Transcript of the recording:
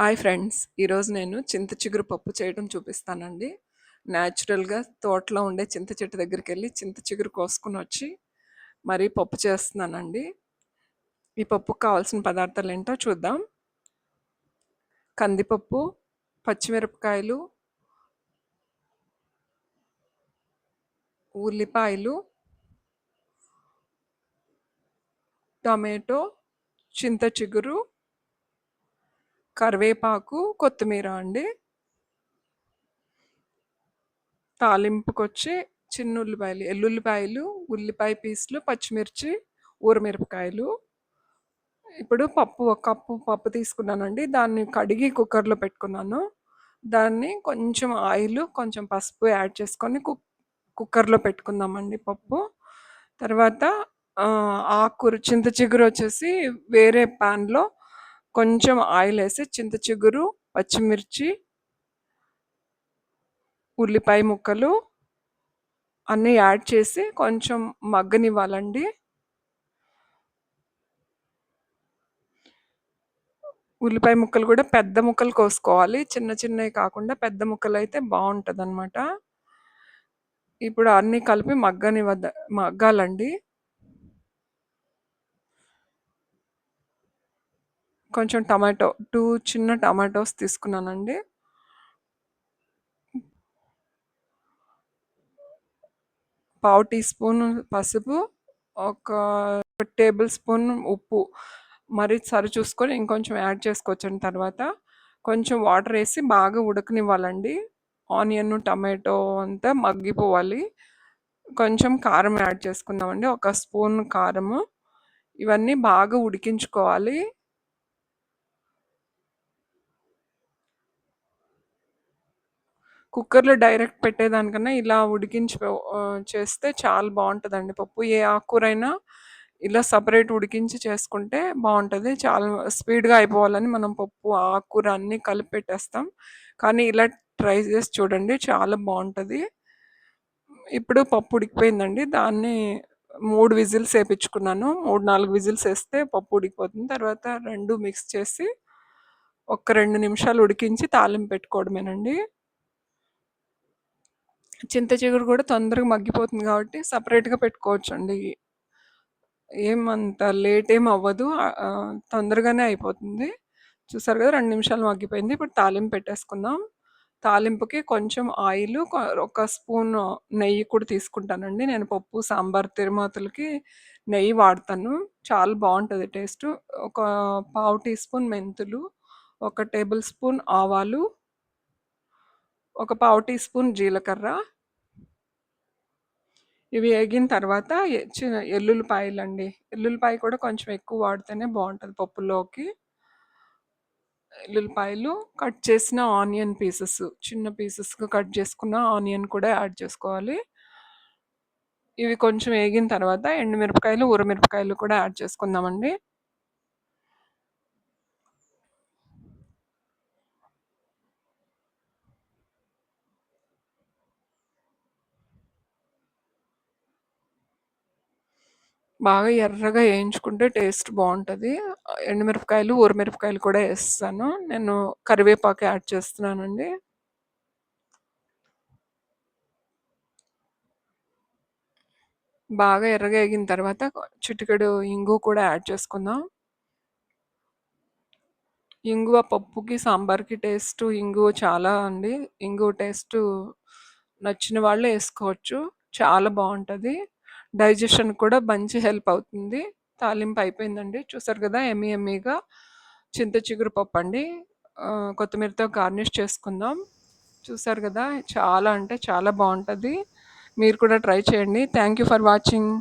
Hi friends. ఈరోజు నేను చింత చిగురు పప్పు చేయడం చూపిస్తానండి. న్యాచురల్గా తోటలో ఉండే చింత చెట్టు దగ్గరికి వెళ్ళి చింత చిగురు కోసుకుని వచ్చి మరీ పప్పు చేస్తున్నానండి. ఈ పప్పుకు కావాల్సిన పదార్థాలు ఏంటో చూద్దాం. కందిపప్పు పచ్చిమిరపకాయలు ఉల్లిపాయలు టమాటో చింత చిగురు కరివేపాకు కొత్తిమీర అండి. తాలింపుకొచ్చి చిన్న ఉల్లిపాయలు ఎల్లుల్లిపాయలు ఉల్లిపాయ పీసులు పచ్చిమిర్చి ఊరమిరపకాయలు. ఇప్పుడు పప్పు ఒక కప్పు పప్పు తీసుకున్నానండి. దాన్ని కడిగి కుక్కర్లో పెట్టుకున్నాను. దాన్ని కొంచెం ఆయిల్ కొంచెం పసుపు యాడ్ చేసుకొని కుక్ కుక్కర్లో పెట్టుకుందామండి పప్పు. తర్వాత ఆకుకూర చింత చిగురు వచ్చేసి వేరే ప్యాన్లో కొంచెం ఆయిల్ వేసి చింత చిగురు పచ్చిమిర్చి ఉల్లిపాయ ముక్కలు అన్నీ యాడ్ చేసి కొంచెం మగ్గనివ్వాలండి. ఉల్లిపాయ ముక్కలు కూడా పెద్ద ముక్కలు కోసుకోవాలి. చిన్న చిన్నవి కాకుండా పెద్ద ముక్కలు అయితే బాగుంటుంది అనమాట ఇప్పుడు అన్నీ కలిపి మగ్గనివ్వద్ద మగ్గాలండి. కొంచెం టమాటో టూ చిన్న టమాటోస్ తీసుకున్నానండి. పావు టీ స్పూన్ పసుపు ఒక టేబుల్ స్పూన్ ఉప్పు. మరి సరి చూసుకొని ఇంకొంచెం యాడ్ చేసుకోవచ్చండి తర్వాత. కొంచెం వాటర్ వేసి బాగా ఉడకనివ్వాలండి. ఆనియన్ టమాటో అంతా మగ్గిపోవాలి. కొంచెం కారం యాడ్ చేసుకుందామండి. ఒక స్పూన్ కారము. ఇవన్నీ బాగా ఉడికించుకోవాలి. కుక్కర్‌లో డైరెక్ట్ పెట్టేదానికన్నా ఇలా ఉడికించి చేస్తే చాలా బాగుంటుందండి పప్పు. ఏ ఆకుకూరైనా ఇలా సపరేట్ ఉడికించి చేసుకుంటే బాగుంటుంది చాలా స్పీడ్‌గా అయిపోవాలని మనం పప్పు, ఆకుకూర అన్నీ కలిపి పెట్టేస్తాం. కానీ ఇలా ట్రై చేసి చూడండి చాలా బాగుంటుంది ఇప్పుడు పప్పు ఉడికిపోయిందండి. దాన్ని మూడు విజిల్స్ వేపించుకున్నాను మూడు నాలుగు విజిల్స్ వేస్తే పప్పు ఉడికిపోతుంది. తర్వాత రెండు మిక్స్ చేసి ఒక రెండు నిమిషాలు ఉడికించి తాలింపు పెట్టుకోవడమేనండి. చింత చిగురు కూడా తొందరగా మగ్గిపోతుంది కాబట్టి సపరేట్‌గా పెట్టుకోవచ్చండి. ఏమంత లేట్ ఏం అవ్వదు. తొందరగానే అయిపోతుంది. చూసారు కదా! రెండు నిమిషాలు మగ్గిపోయింది. ఇప్పుడు తాలింపు పెట్టేసుకుందాం. తాలింపుకి కొంచెం ఆయిల్ ఒక స్పూన్ నెయ్యి కూడా తీసుకుంటానండి. నేను పప్పు, సాంబార్, తిరుమాతులకి నెయ్యి వాడతాను. చాలా బాగుంటుంది టేస్టు. ఒక పావు టీ స్పూన్ మెంతులు, ఒక టేబుల్ స్పూన్ ఆవాలు ఒక పావు టీ స్పూన్ జీలకర్ర. ఇవి వేగిన తర్వాత చిన్న ఎల్లుల్లిపాయలండి. ఎల్లుల్లిపాయ కూడా కొంచెం ఎక్కువ వాడితేనే బాగుంటుంది పప్పులోకి. ఎల్లుల్లిపాయలు కట్ చేసిన ఆనియన్ పీసెస్ చిన్న పీసెస్గా కట్ చేసుకున్న ఆనియన్ కూడా యాడ్ చేసుకోవాలి. ఇవి కొంచెం వేగిన తర్వాత ఎండుమిరపకాయలు ఊరమిరపకాయలు కూడా యాడ్ చేసుకుందామండి. బాగా ఎర్రగా వేయించుకుంటే టేస్ట్ బాగుంటుంది ఎండుమిరపకాయలు, ఊరమిరపకాయలు కూడా వేస్తాను నేను కరివేపాకు యాడ్ చేస్తున్నానండి. బాగా ఎర్రగా వేగిన తర్వాత చిటికెడు ఇంగు కూడా యాడ్ చేసుకుందాం. ఇంగువ పప్పుకి, సాంబార్‌కి టేస్ట్ ఇంగువ చాలా అండి. ఇంగువ టేస్టు నచ్చిన వాళ్ళు వేసుకోవచ్చు చాలా బాగుంటుంది డైజెషన్ కూడా మంచి హెల్ప్ అవుతుంది. తాలింపు అయిపోయిందండి. చూసారు కదా! ఎమ్మీ ఎమ్మీగా చింత చిగురు పప్పు అండి. కొత్తిమీరతో గార్నిష్ చేసుకుందాం. చూసారు కదా! చాలా అంటే చాలా బాగుంటుంది మీరు కూడా ట్రై చేయండి. Thank you for watching.